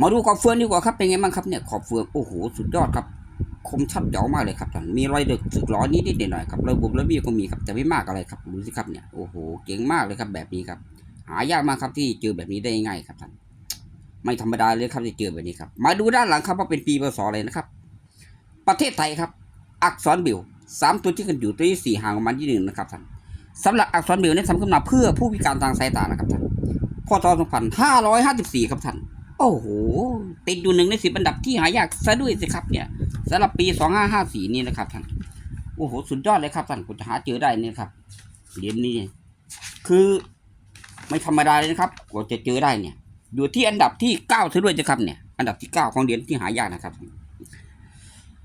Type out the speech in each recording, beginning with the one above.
มาดูขอบเฟืองดีกว่าครับเป็นไงบ้างครับเนี่ยขอบเฟืองโอ้โหสุดยอดครับคมชัดเจ๋วมากเลยครับท่านมีรอยเดือกสึกล้อนิดนิดหน่อยครับรอยบุบรอยบี้ก็มีครับแต่ไม่มากอะไรครับดูสิครับเนี่ยโอ้โหเก่งมากเลยครับแบบนี้ครับ หายากมากครับที่เจอแบบนี้ได้ง่ายครับท่านไม่ธรรมดาเลยครับที่เจอแบบนี้ครับ มาดูด้านหลังครับว่าเป็นปีพศอะไรนะครับ ประเทศไทยครับ อักษรบิวสามตัวที่กันอยู่ตัวที่สี่ห่างประมาณที่หนึ่งนะครับท่านสำหรับอักษรบิวเนี่ยทำขึ้นมาเพื่อผู้พิการทางสายตานะครับท่านพศ2554ครับท่าน โอ้โหติดอยู่หนึ่งในสิบอันดับที่หายากซะด้วยสิครับเนี่ยสำหรับปีสองห้าห้าสี่นี่นะครับท่านโอ้โหสุดยอดเลยครับท่านคุณจะหาเจอได้เนี่ยครับเหรียญนี้คือไม่ธรรมดาเลยนะครับกว่าจะเจอได้เนี่ย อยู่ที่อันดับที่เก้าซะด้วยสิครับเนี่ย อันดับที่เก้าของเหรียญที่หายากนะครับ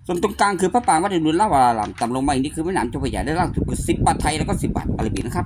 ส่วนตรงกลางคือพระปรางวัดอรุณลาวารามต่ำลงมาอีกนี่คือแม่น้ำเจ้าพระยาได้ล่างสุดคือสิบบาทไทยแล้วก็สิบบาทอาราบินะครับ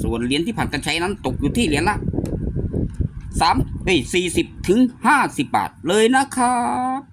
ส่วนเหรียญที่ผ่านการใช้นั้นตกอยู่ที่เหรียญละสามเอ้ยสี่สิบถึงห้าสิบบาทเลยนะครับ